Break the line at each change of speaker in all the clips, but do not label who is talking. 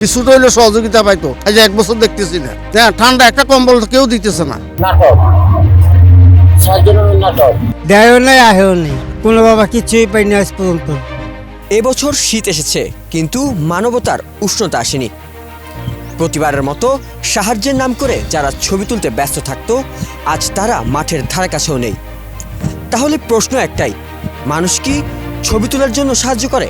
কিছুটা হইলে সহযোগিতা পাইতো। আজ এক বছর দেখতেছি না। হ্যাঁ ঠান্ডা একটা কম্বল কেউ দিতেছে না।
নাটক। নাটক।
দেয়ও নেই আহেও নেই। কোনো বাবা কিছুই পাইনি আজ পর্যন্ত।
এবছর শীত এসেছে কিন্তু মানবতার উষ্ণতা আসেনি। প্রতিবারের মতো সাহায্যের নাম করে যারা ছবি তুলতে ব্যস্ত থাকতো আজ তারা মাঠের ধারে কাছেও নেই। তাহলে প্রশ্ন একটাই মানুষ কি ছবি তোলার জন্য সাহায্য করে?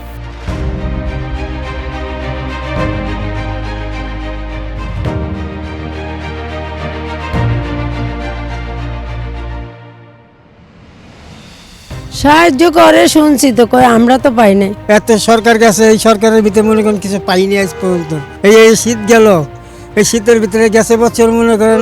সাহায্য করে, শুনছি তো, কয় আমরা তো পাই নাই।
এত সরকার গেছে, এই সরকারের ভিতরে মনে করেন কিছু পাইনি আজ পর্যন্ত। এই এই শীত গেল, এই শীতের ভিতরে গেছে বছর, মনে করেন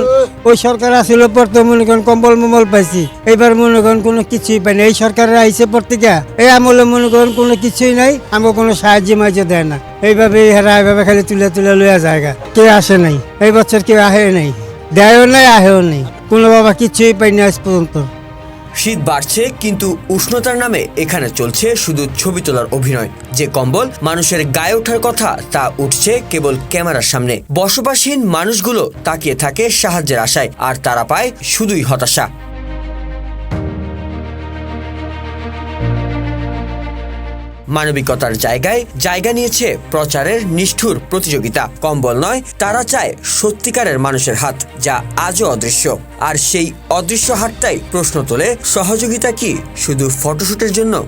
ওই সরকার আসলে তো মনে করেন কম্বল মম্বল পাইছি। এবার মনে করেন কোনো কিছুই পাইনি। এই সরকারের আইসে পত্রিকা, এই আমলে মনে করেন কোনো কিছুই নাই, আমাকে কোনো সাহায্য মাঝে দেয় না। এইভাবে হেরা এইভাবে খালি তুলে তুলে লইয়া জায়গা কেউ আসে নাই, এই বছর কেউ আহে নাই, দেয়ও নাই, আহেও নেই। কোনো বাবা কিছুই পাইনি আজ পর্যন্ত।
শীত বাড়ছে, কিন্তু উষ্ণতার নামে এখানে চলছে শুধু ছবি তোলার অভিনয়। যে কম্বল মানুষের গায়ে ওঠার কথা, তা উঠছে কেবল ক্যামেরার সামনে। বসবাসহীন মানুষগুলো তাকিয়ে থাকে সাহায্যের আশায়, আর তারা পায় শুধুই হতাশা। মানবিকতার জায়গায় জায়গা নিয়েছে প্রচারের নিষ্ঠুর প্রতিযোগিতা। কম্বল নয়, তারা চায় সত্যিকারের মানুষের হাত, যা আজও অদৃশ্য। আর সেই অদৃশ্য হাতটাই প্রশ্ন তোলে, সহযোগিতা কি শুধু ফটোশুটের জন্য?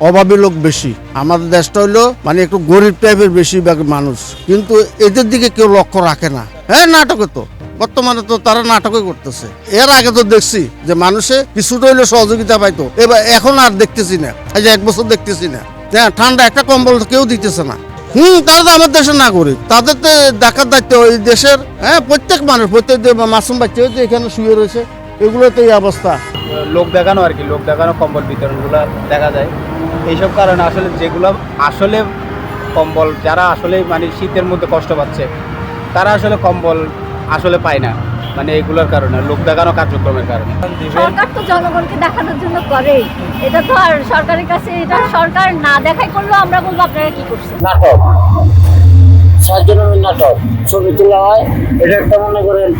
অভাবী লোক বেশি। আমাদের দেশটা হইল মানে একটু গরিব টাইপের বেশিরভাগ মানুষ। কিন্তু এদের দিকে কেউ লক্ষ্য রাখে না। হ্যাঁ নাটকে তো। বর্তমানে তো তারা নাটকই করতেছে। এর আগে তো দেখছি যে মানুষে কিছুটা হইলে সহযোগিতা পাইতো। এবার এখন আর দেখতেছি না। এই যে এক বছর দেখতেছি না। হ্যাঁ ঠান্ডা একটা কম্বল কেউ দিতেছে না। হুম, তারা তো আমার দেশের নাগরিক। তাদের তো দেখার দায়িত্ব ওই দেশের। হ্যাঁ প্রত্যেক মানুষ, প্রত্যেক মাসুম বাচ্চা যে এখানে শুয়ে রয়েছে এগুলো তো এই অবস্থা।
লোক দেখানো আর কি, লোক দেখানো, কম্বল বিতরণগুলো দেখা যায়। এইসব কারণে আসলে যেগুলো, আসলে কম্বল, যারা আসলে মানে শীতের মধ্যে কষ্ট পাচ্ছে, তারা আসলে কম্বল আসলে পায় না। মানে এগুলোর কারণে লোক দেখানো কার্যক্রমের কারণে।
সরকার তো জনগণকে দেখানোর জন্য করে এটা তো আর সরকারের কাছে এটা সরকার না দেখাই করলেও আমরা বলব আপনারা কি করছেন?
নাটক। নাটক। ছবি তোলা হয়। এটা একটা মনে করেন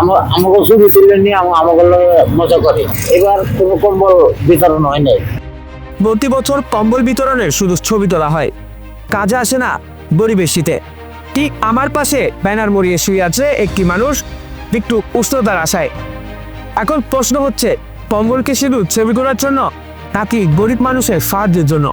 আমার আমাকে ছবি তুলে নিয়ে আমাকে মজা করে। এবার কোনো কম্বল বিতরণ হয় নাই।
প্রতি বছর কম্বল বিতরণের শুধু ছবি তোলা হয়। কাজে আসে না গরিবের শীতে ঠিক আমার পাশে। ব্যানার মরিয়ে শুয়ে আছে একটি মানুষ একটু উষ্ণতার আশায়। এখন প্রশ্ন হচ্ছে কম্বলকে শুধু ছবি করার জন্য নাকি গরিব মানুষের সাহায্যের জন্য?